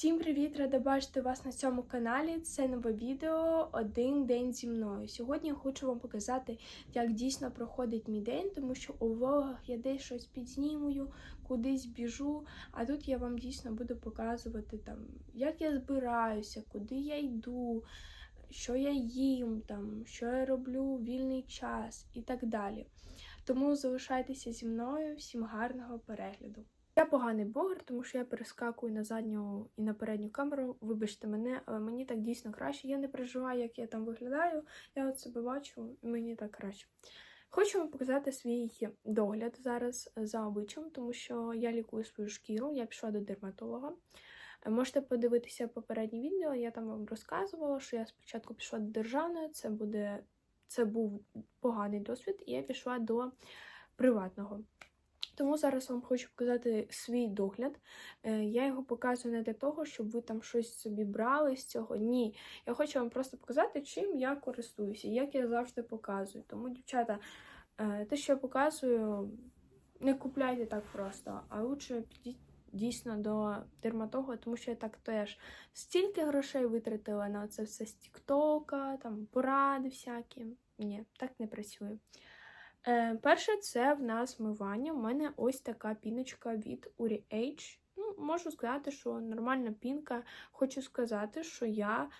Всім привіт! Рада бачити вас на цьому каналі. Це нове відео Один день зі мною. Сьогодні я хочу вам показати, як дійсно проходить мій день, тому що у влогах я десь щось підзнімую, кудись біжу. А тут я вам дійсно буду показувати, там, як я збираюся, куди я йду, що я їм, там, що я роблю у вільний час і так далі. Тому залишайтеся зі мною. Всім гарного перегляду! Я поганий блогер, тому що я перескакую на задню і на передню камеру. Вибачте мене, але мені так дійсно краще. Я не переживаю, як я там виглядаю. Я от себе бачу, і мені так краще. Хочу вам показати свій догляд зараз за обличчям, тому що я лікую свою шкіру, я пішла до дерматолога. Можете подивитися попереднє відео, я там вам розказувала, що я спочатку пішла до державної, це буде це був поганий досвід, і я пішла до приватного. Тому зараз вам хочу показати свій догляд. Е, Я його показую не для того, щоб ви там щось собі брали з цього. Ні. Я хочу вам просто показати, чим я користуюся, як я завжди показую. Тому, дівчата, е, те, що я показую, не купляйте так просто, а лучше підіть дійсно до дерматолога, тому що я так теж стільки грошей витратила на це все з Тіктока, там поради всякі. Ні, так не працює. Е, перше, це в нас вмивання. У мене ось така піночка від Uri H. Ну, можу сказати, що нормальна пінка. Хочу сказати, що я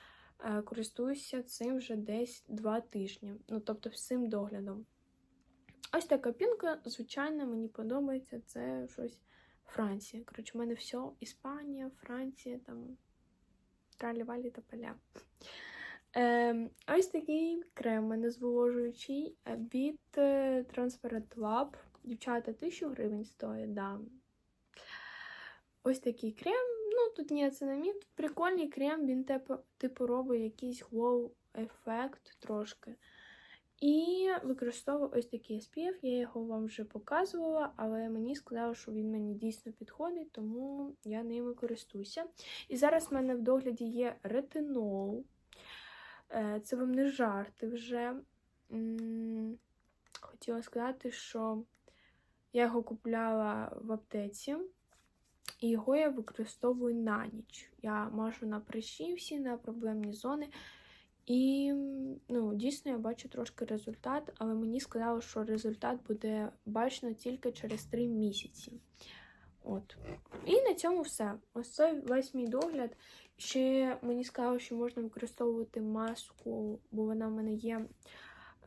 е, користуюся цим вже десь два тижні. Ну, тобто, всім доглядом. Ось така пінка, звичайно, мені подобається. Це щось Франція. Коротше, у мене все Іспанія, Франція, там тралі-валі та поля. Е, ось такий крем мене зволожуючий від е, Transparent Lab. Дівчата, 1000 гривень стоїть, да. Ось такий крем. Ну, тут ні цинамід. Прикольний крем, він типу, типу робить якийсь glow ефект трошки. І використовую ось такий SPF, я його вам вже показувала, але мені сказали, що він мені дійсно підходить, тому я ними користуюся. І зараз в мене в догляді є ретинол. Е, Це вам не жарти вже. Хотіла сказати, що я його купляла в аптеці, і його я використовую на ніч. Я мажу на прищі всі, на проблемні зони. І ну, дійсно я бачу трошки результат, але мені сказали, що результат буде бачно тільки через 3 місяці. От. І на цьому все. Ось це весь мій догляд. Ще мені сказали, що можна використовувати маску, бо вона в мене є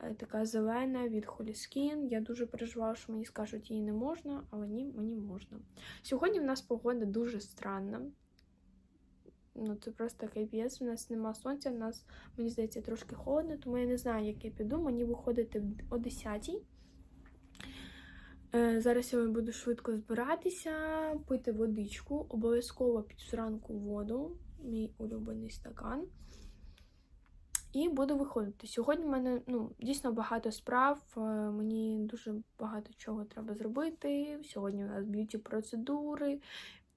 е, така зелена від Skin. Я дуже переживала, що мені скажуть, її не можна, але ні, мені можна. Сьогодні в нас погода дуже странна. Ну, це просто капець, у нас нема сонця, у нас, мені здається, трошки холодно, тому я не знаю, як я піду. Мені виходити о 10-й. Е, Зараз я буду швидко збиратися, пити водичку, обов'язково під зранку воду, мій улюблений стакан. І буду виходити. Сьогодні в мене ну, дійсно багато справ, е, мені дуже багато чого треба зробити. Сьогодні у нас б'юті процедури,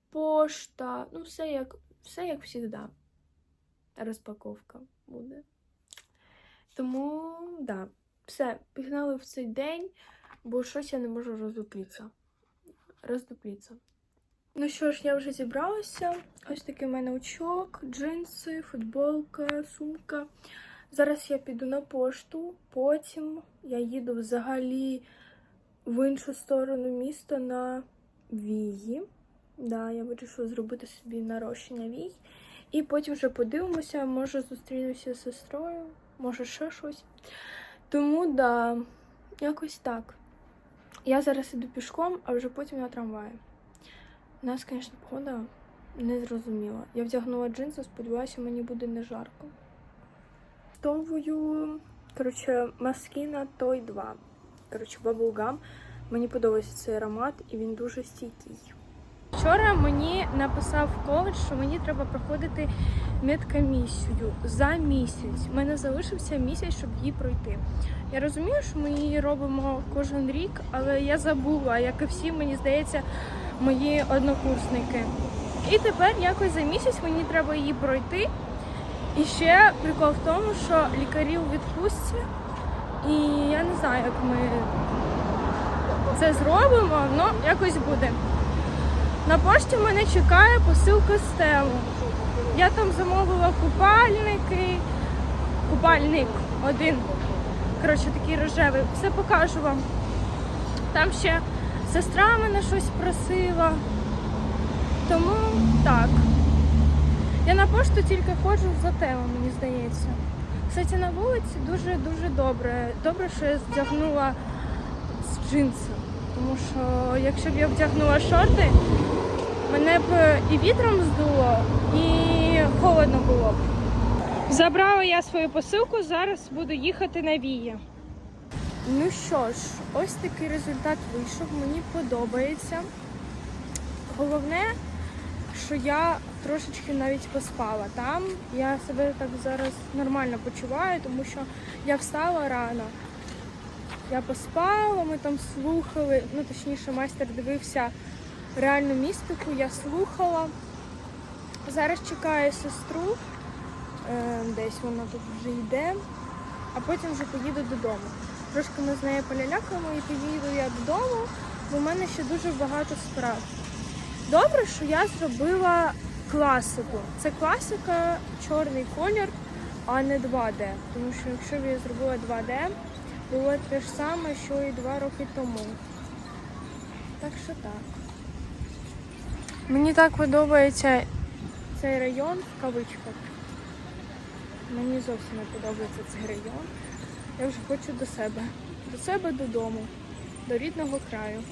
пошта, ну, все як все як завжди. Розпаковка буде. Тому, да, все, пігнали в цей день, бо щось я не можу роздуплітися. Роздуплітися. Ну що ж, я вже зібралася. Ось такий в мене очок, джинси, футболка, сумка. Зараз я піду на пошту, потім я їду взагалі в іншу сторону міста на Вії. Да, я вирішила зробити собі нарощення вій. І потім вже подивимося, може зустрінуся з сестрою, може ще щось. Тому, да, якось так. Я зараз іду пішком, а вже потім на трамваї. У нас, звісно, погода незрозуміла. Я вдягнула джинси, сподіваюся, мені буде не жарко. Товую, коротше, маскіна той 2. Коротше, баблгам. Мені подобається цей аромат, і він дуже стійкий. Вчора мені написав коледж, що мені треба проходити медкомісію за місяць. У мене залишився місяць, щоб її пройти. Я розумію, що ми її робимо кожен рік, але я забула, як і всі, мені здається, мої однокурсники. І тепер якось за місяць мені треба її пройти. І ще прикол в тому, що лікарі у відпустці, і я не знаю, як ми це зробимо, але якось буде. На пошті мене чекає посилка з Телу. Я там замовила купальники. Купальник один. Коротше, такий рожевий. Все покажу вам. Там ще сестра мене щось просила. Тому так. Я на пошту тільки ходжу за тему, мені здається. Кстати, на вулиці дуже-дуже добре. Добре, що я вдягнула з джинси. Тому що якщо б я вдягнула шорти, мене б і вітром здуло, і холодно було б. Забрала я свою посилку, зараз буду їхати на вії. Ну що ж, ось такий результат вийшов. Мені подобається. Головне, що я трошечки навіть поспала там. Я себе так зараз нормально почуваю, тому що я встала рано. Я поспала, ми там слухали, ну точніше, майстер дивився реальну містику, я слухала. Зараз чекаю сестру, е, десь вона тут вже йде, а потім вже поїду додому. Трошки ми з нею полялякаємо і поїду я додому, бо в мене ще дуже багато справ. Добре, що я зробила класику. Це класика, чорний колір, а не 2D. Тому що якщо б я зробила 2D, було те ж саме, що і два роки тому. Так що так. Мені так подобається цей район в кавичках. Мені зовсім не подобається цей район. Я вже хочу до себе. До себе додому, до рідного краю.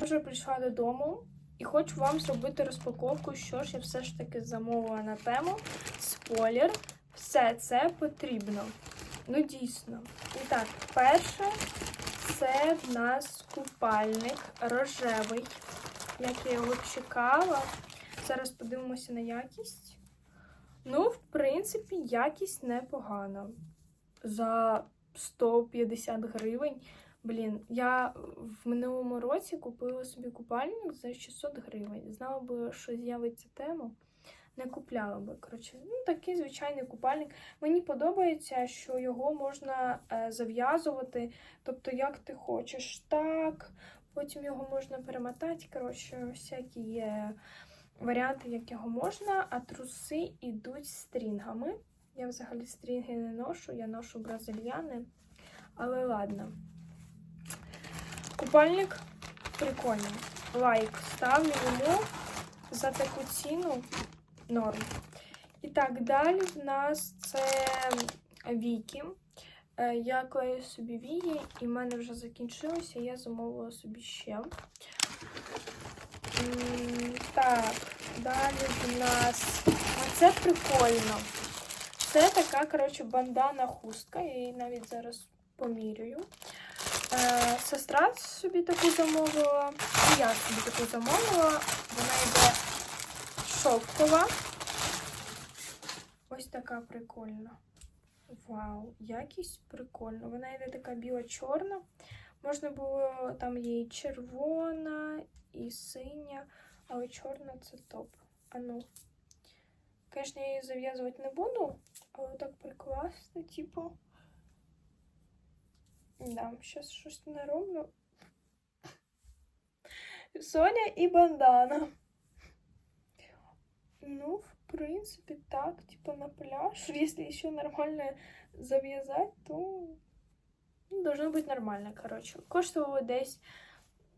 Я вже прийшла додому і хочу вам зробити розпаковку, що ж я все ж таки замовила на тему. Спойлер. Все це потрібно. Ну, дійсно. І так, перше, це в нас купальник рожевий, як я його чекала. Зараз подивимося на якість. Ну, в принципі, якість непогана. За 150 гривень. Блін, я в минулому році купила собі купальник за 600 гривень. Знала би, що з'явиться тема, не купляла би. Коротше, ну такий звичайний купальник. Мені подобається, що його можна е, зав'язувати. Тобто, як ти хочеш, так. Потім його можна перемотати. Коротше, всякі є варіанти, як його можна, а труси йдуть стрінгами. Я взагалі стрінги не ношу, я ношу бразильяни. Але ладно. Купальник прикольний. Лайк ставлю йому за таку ціну норм. І так, далі в нас це віки. Е, Я клею собі вії, і в мене вже закінчилося, я замовила собі ще. Так, далі в нас. А це прикольно. Це така, коротше, бандана хустка. Я її навіть зараз помірюю. Е, сестра собі таку замовила. І я собі таку замовила. Вона йде шовкова. Ось така прикольна. Вау, якість прикольна. Вона йде така біла-чорна. Можна було там є і червона, і синя, але чорна це топ. А ну. Звісно, я її зав'язувати не буду, але так прикласти, типу. Да, зараз щось не роблю. Соня і бандана. Ну, в принципе, так, типа на пляж. Если еще нормально завязать, то ну, должно быть нормально, короче. Коштувало десь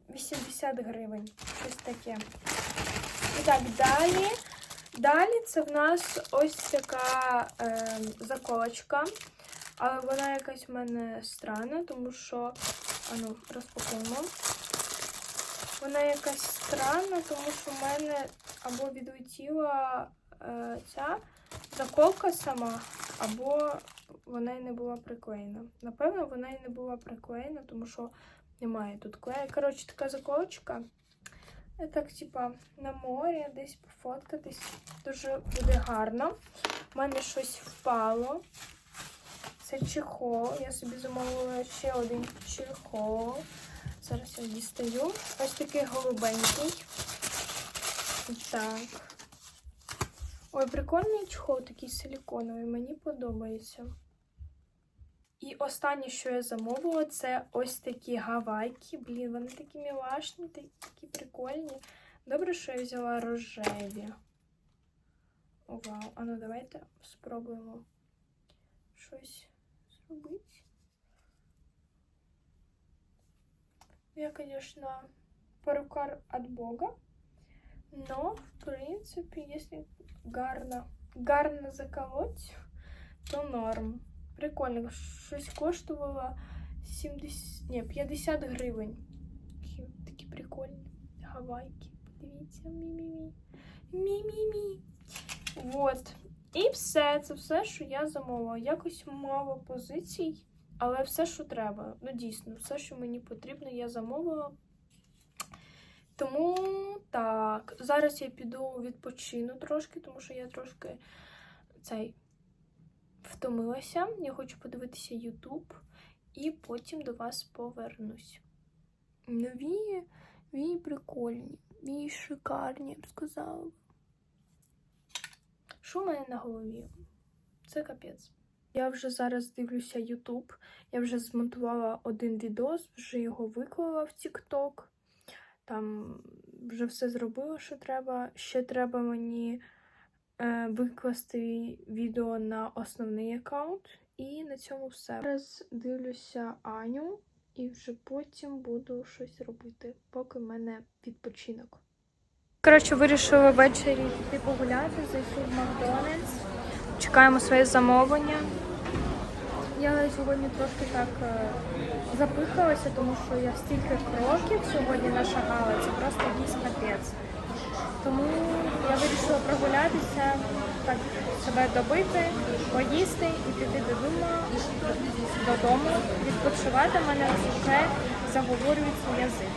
80 гривень. Щось таке. І так, далі. Далі це в нас ось така е, заколочка. Але вона якась в мене странна, тому що. А ну, розпакуємо. Вона якась странна, тому що в мене або відлетіла ця заколка сама, або вона й не була приклеєна. Напевно, вона й не була приклеєна, тому що немає тут клея. Коротше, така заколочка. Так, типа, на морі десь пофоткатись. Дуже буде гарно. У мене щось впало. Це чехол. Я собі замовила ще один чехол. Зараз я дістаю. Ось такий голубенький. Так. Ой, прикольний чехол, такий силіконовий, мені подобається. І останнє, що я замовила, це ось такі гавайки. Блін, вони такі мілашні, такі прикольні. Добре, що я взяла рожеві. Вау, а ну давайте спробуємо щось зробити. Я, конечно, перукар от Бога, но, в принципе, если гарно, гарно заколоть, то норм. Прикольно, щось коштувало 70, ні, 50 гривень. Такі, такі прикольні. Гавайки. Подивіться, мі-мі-мі. Мі-мі-мі. Вот. І все, це все, що я замовила. Якось мало позицій, але все, що треба. Ну, дійсно, все, що мені потрібно, я замовила. Тому так, зараз я піду відпочину трошки, тому що я трошки цей втомилася. Я хочу подивитися YouTube і потім до вас повернусь. Нові, вії прикольні, вії шикарні, я б сказала. Що в мене на голові? Це капець. Я вже зараз дивлюся YouTube. Я вже змонтувала один відос, вже його виклала в TikTok. Там вже все зробила, що треба. Ще треба мені е, викласти відео на основний аккаунт. І на цьому все. Зараз дивлюся Аню і вже потім буду щось робити, поки в мене відпочинок. Коротше, вирішила ввечері піти погуляти, зайшли в Макдональдс. Чекаємо своє замовлення. Я сьогодні трошки так е, запихалася, тому що я стільки кроків сьогодні нашагала, це просто якийсь капець. Тому я вирішила прогулятися, так себе добити, поїсти і піти додому, додому відпочивати. Мене вже заговорюється язик.